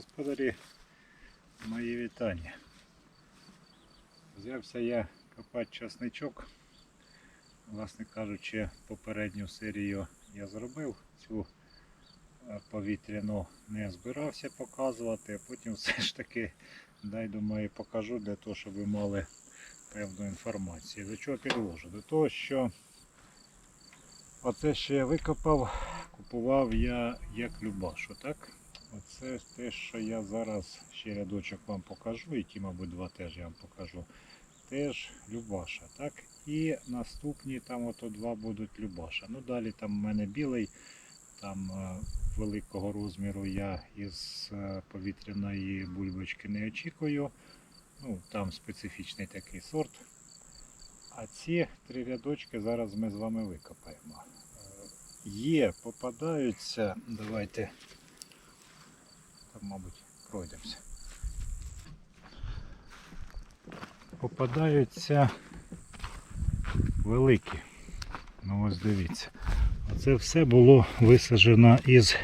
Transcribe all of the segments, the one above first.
Господарі, мої вітання. Взявся я копати часничок. Власне кажучи, попередню серію я зробив. Цю е, повітряну не збирався показувати, а потім все ж таки дай думаю покажу для того, щоб ви мали певну інформацію. До чого підвожу? До того, що оце, що я викопав, купував я як Любашу, так? Оце те, що я зараз ще рядочок вам покажу, і ті, мабуть, два теж я вам покажу. Теж Любаша, так? І наступні там ото два будуть Любаша. Ну далі там в мене білий, там е, великого розміру я із е, повітряної бульбочки не очікую. Ну, там специфічний такий сорт. А ці три рядочки зараз ми з вами викопаємо. Е, Є, попадаються, давайте там, мабуть, пройдемося. Попадаються великі. Ну ось дивіться. Оце все було висаджено із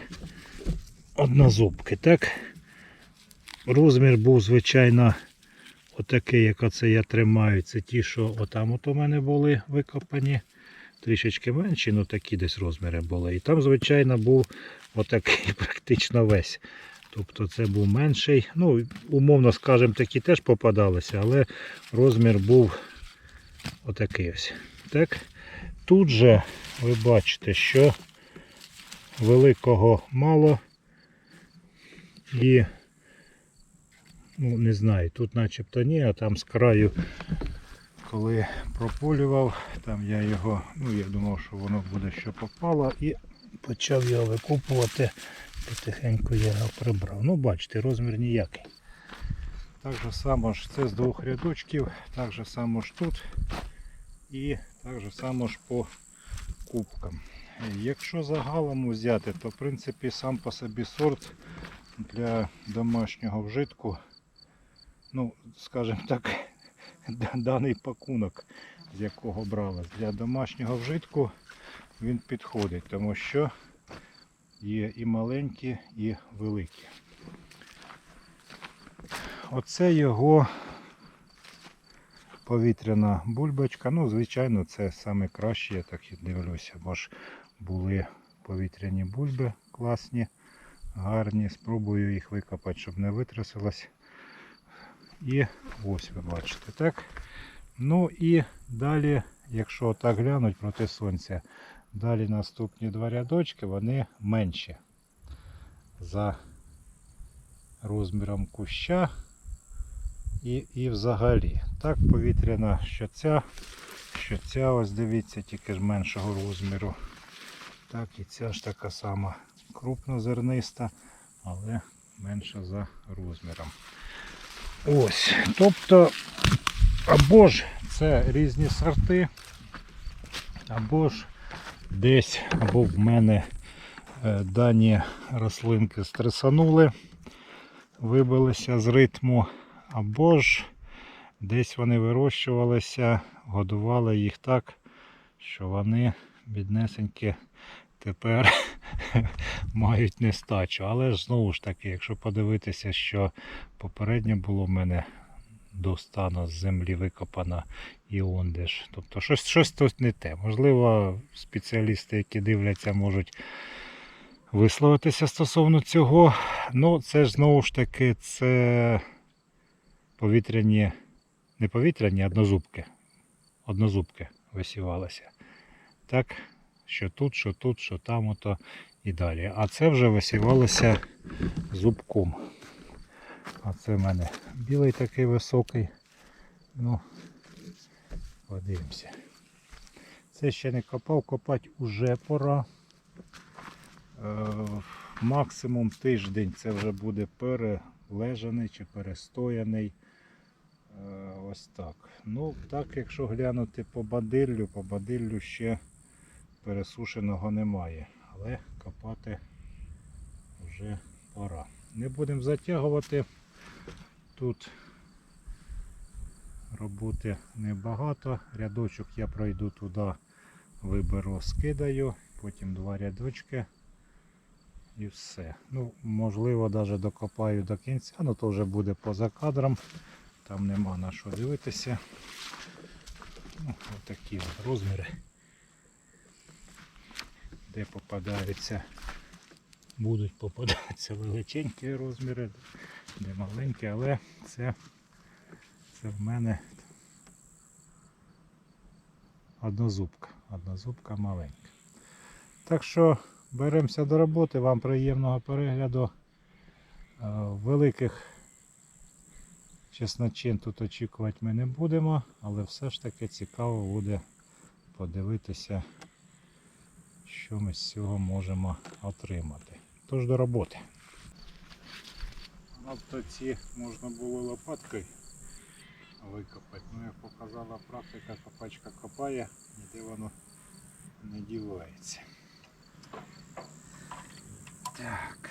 однозубки, так? Розмір був, звичайно, отакий, як оце я тримаю. Це ті, що отам от у мене були викопані. Трішечки менші, ну такі десь розміри були. І там, звичайно, був отакий практично весь. Тобто це був менший. Ну, умовно скажемо, такі теж попадалися, але розмір був отакий ось. Так? Тут же ви бачите, що великого мало. І, ну, не знаю, тут начебто ні, а там з краю, коли прополював, там я його, ну я думав, що воно буде що попало, і почав його викупувати. Потихеньку я його прибрав. Ну, бачите, розмір ніякий. Так же само ж це з двох рядочків, так же само ж тут і так же само ж по кубкам. Якщо загалом взяти, то в принципі сам по собі сорт для домашнього вжитку, ну, скажімо так, даний пакунок, з якого брали, для домашнього вжитку він підходить, тому що є і маленькі, і великі. Оце його повітряна бульбочка. Ну, звичайно, це саме краще, я так і дивлюся, бо ж були повітряні бульби класні, гарні. Спробую їх викопати, щоб не витрясилось. І ось ви бачите, так? Ну і далі, якщо так глянуть проти сонця, далі наступні два рядочки, вони менші за розміром куща і, і взагалі. Так, повітряна, що ця, що ця, ось дивіться, тільки ж меншого розміру. Так, і ця ж така сама крупнозерниста, але менша за розміром. Ось, тобто, або ж це різні сорти, або ж десь, або в мене е, дані рослинки стресанули, вибилися з ритму, або ж десь вони вирощувалися, годували їх так, що вони біднесенькі тепер мають нестачу. Але ж знову ж таки, якщо подивитися, що попередньо було в мене до стану з землі викопана і онде ж. Тобто щось, щось тут не те. Можливо, спеціалісти, які дивляться, можуть висловитися стосовно цього. Ну, це ж знову ж таки це повітряні, не повітряні, однозубки. Однозубки висівалися. Так, що тут, що тут, що там, ото і далі. А це вже висівалося зубком. А це в мене білий такий високий. Ну, подивимося. Це ще не копав, копати вже пора. Е, максимум тиждень це вже буде перележаний чи перестояний. Е, ось так. Ну, так, якщо глянути по бадиллю, по бадиллю ще пересушеного немає. Але копати вже пора. Не будемо затягувати. Тут роботи небагато. Рядочок я пройду туди, виберу, скидаю, потім два рядочки І все. Ну, можливо, навіть докопаю до кінця, ну то вже буде поза кадром. Там нема на що дивитися. Ну, отакі от розміри. Де попадаються, будуть попадатися величенькі розміри, де маленькі, але це, це в мене однозубка. Однозубка маленька. Так що беремося до роботи, вам приємного перегляду. Е, Великих чесночин тут очікувати ми не будемо, але все ж таки цікаво буде подивитися, що ми з цього можемо отримати. Тож до роботи. Надто ці можна було лопаткою викопати, ну як показала практика, копачка копає, ніде воно не дівається. Так.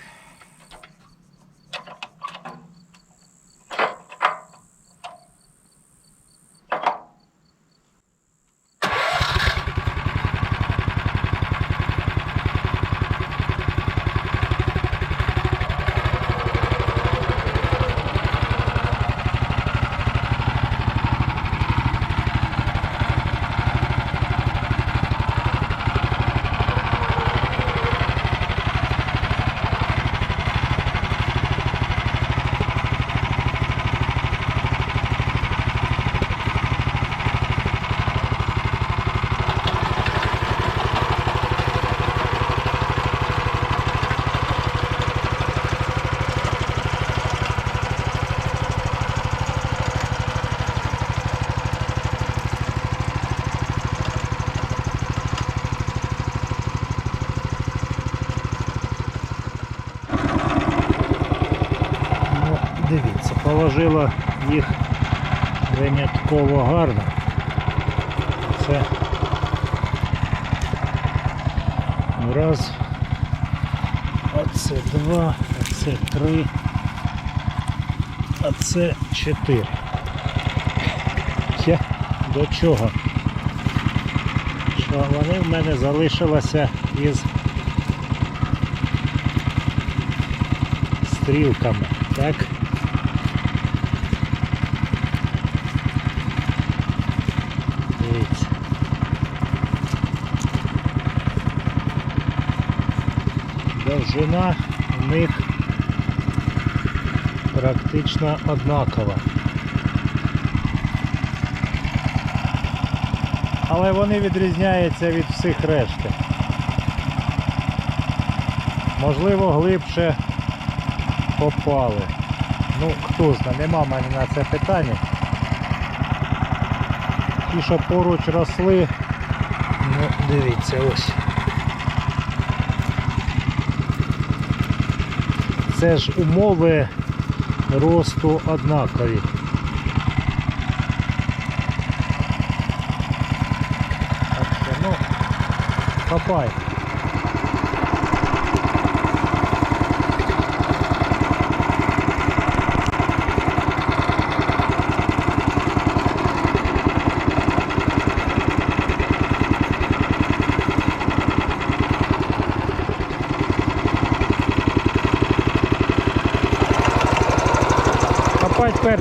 Ну, дивіться, положила їх винятково гарно. Це раз, оце два, оце три, а це чотири. Я до чого? Що вони в мене залишилися із стрілками, так? Дивіться. Довжина у них практично однакова. Але вони відрізняються від всіх решти. Можливо, глибше попали. Ну, хто знає, нема в мене на це питання. Ті, що поруч росли, ну, дивіться, ось. Це ж умови росту однакові. Так що, ну, копай.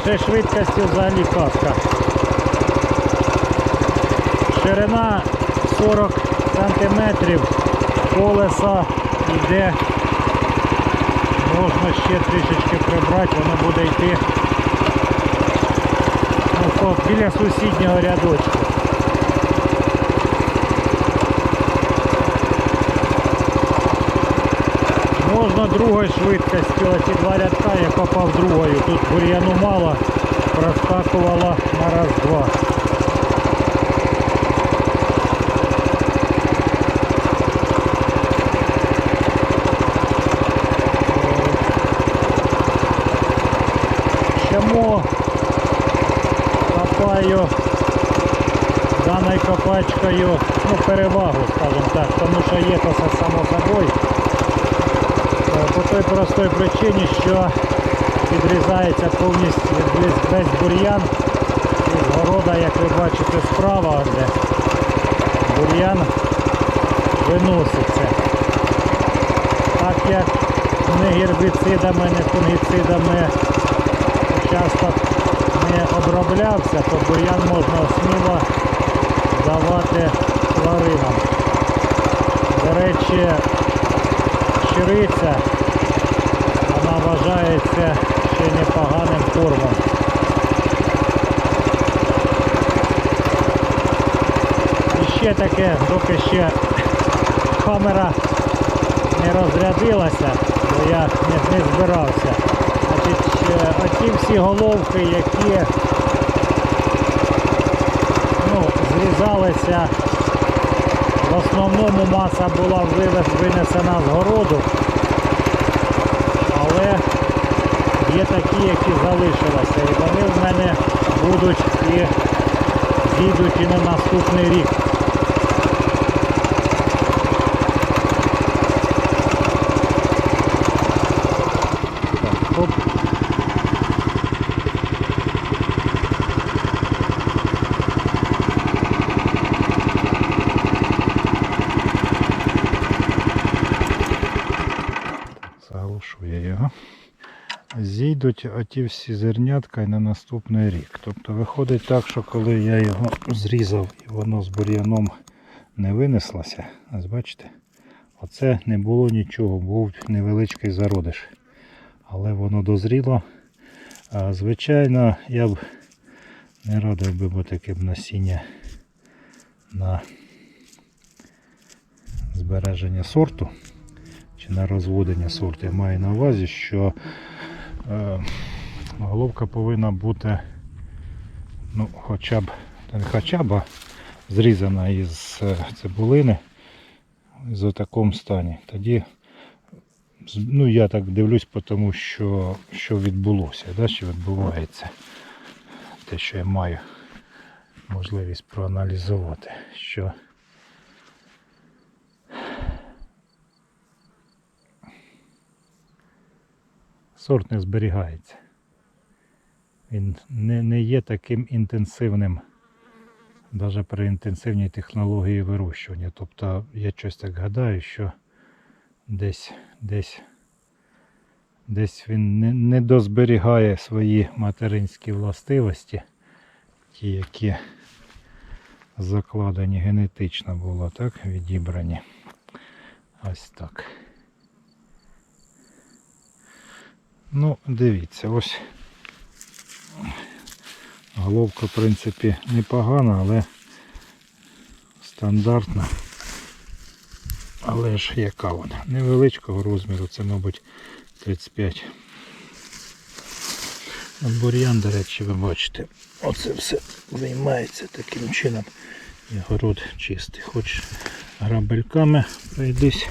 Першої швидкості взагалі казка. Ширина 40 сантиметрів, колеса йде. Можна ще трішечки прибрати, воно буде йти ну, біля сусіднього рядочку. Можна другої швидкості, оці два рядка я копав другою. Тут бур'яну мало, проскакувала на раз-два. Чому копаю даною копачкою ну, перевагу, скажімо так, тому що є то само собою. По той простій причині, що відрізається повністю весь- бур'ян города, як ви бачите, справа, де бур'ян виноситься. Так як не гербіцидами, не фунгіцидами участок не оброблявся, то бур'ян можна сміло давати тваринам. До речі, щириця, вважається ще непоганим кормом. І ще таке, доки ще камера не розрядилася, бо я не, не збирався. Значить, е, оці всі головки, які ну, зрізалися, в основному маса була винесена з городу, але такі, які залишилися. І вони в мене будуть і зійдуть і на наступний рік. Так, оп. Заглушу я його. Зійдуть оті всі зернятка і на наступний рік. Тобто виходить так, що коли я його зрізав і воно з бур'яном не винеслося, ось бачите, оце не було нічого, був невеличкий зародиш. Але воно дозріло. Звичайно, я б не радив би бо таке б насіння на збереження сорту чи на розводення сорту. Я маю на увазі, що головка повинна бути ну, хоча б, не хоча б, а зрізана із е, цибулини в такому стані. Тоді ну, я так дивлюсь, по тому що, що відбулося, да, що відбувається. Те, що я маю можливість проаналізувати, що сорт не зберігається. Він не, не є таким інтенсивним, навіть при інтенсивній технології вирощування. Тобто я щось так гадаю, що десь, десь, десь він не, не дозберігає свої материнські властивості, ті, які закладені генетично було, так, відібрані. Ось так. Ну, дивіться, ось головка, в принципі, непогана, але стандартна. Але ж яка вона? Невеличкого розміру, це, мабуть, 35. От бур'ян, до речі, ви бачите, оце все виймається таким чином. І город чистий. Хоч грабельками пройдись,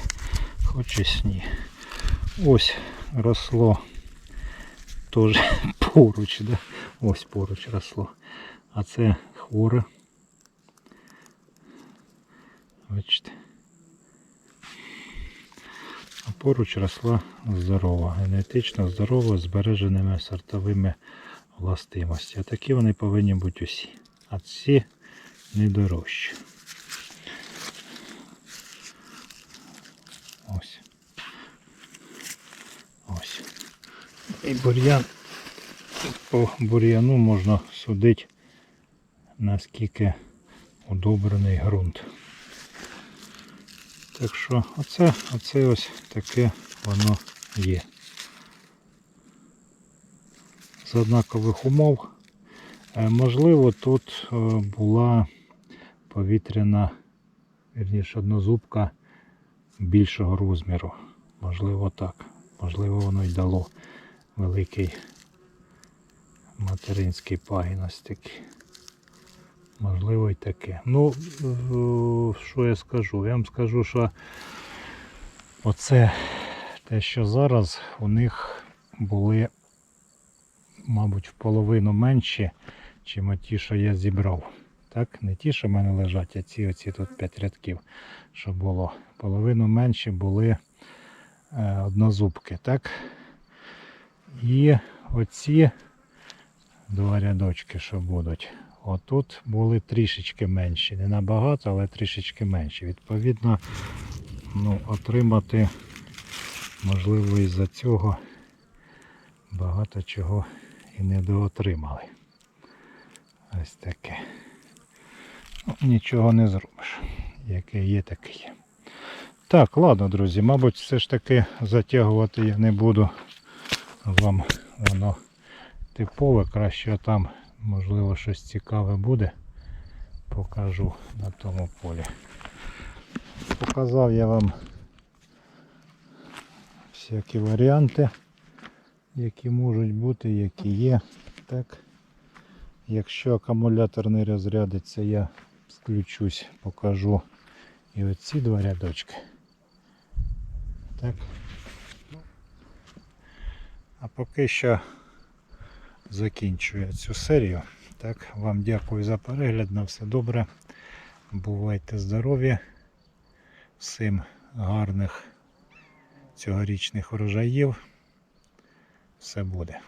хоч і сні. Ось росло теж поруч, да? ось поруч росло. А це хворе. Бачите. А поруч росла здорова, генетично здорова, збереженими сортовими властивостями. А такі вони повинні бути усі. А ці не дорожчі. Ось. І бур'ян. По бур'яну можна судити, наскільки удобрений ґрунт. Так що оце, оце ось таке воно є. З однакових умов. Е, Можливо, тут е, була повітряна, вірніше, однозубка більшого розміру. Можливо так. Можливо, воно й дало великий материнський пагінось такий. Можливо і таке. Ну, е, що я скажу? Я вам скажу, що оце те, що зараз у них були, мабуть, в половину менші, чим ті, що я зібрав. Так, не ті, що в мене лежать, а ці оці тут 5 рядків, що було. Половину менші були е, однозубки, так? І оці два рядочки, що будуть. Отут були трішечки менші. Не набагато, але трішечки менші. Відповідно, ну, отримати можливо із-за цього багато чого і не доотримали. Ось таке. Ну, нічого не зробиш. Яке є, таке є. Так, ладно, друзі, мабуть, все ж таки затягувати я не буду. Вам воно типове, краще там, можливо, щось цікаве буде. Покажу на тому полі. Показав я вам всякі варіанти, які можуть бути, які є. Так. Якщо акумулятор не розрядиться, я включусь, покажу і оці два рядочки. Так. А поки що закінчую цю серію. Так, вам дякую за перегляд. На все добре. Бувайте здорові. Всім гарних цьогорічних урожаїв. Все буде.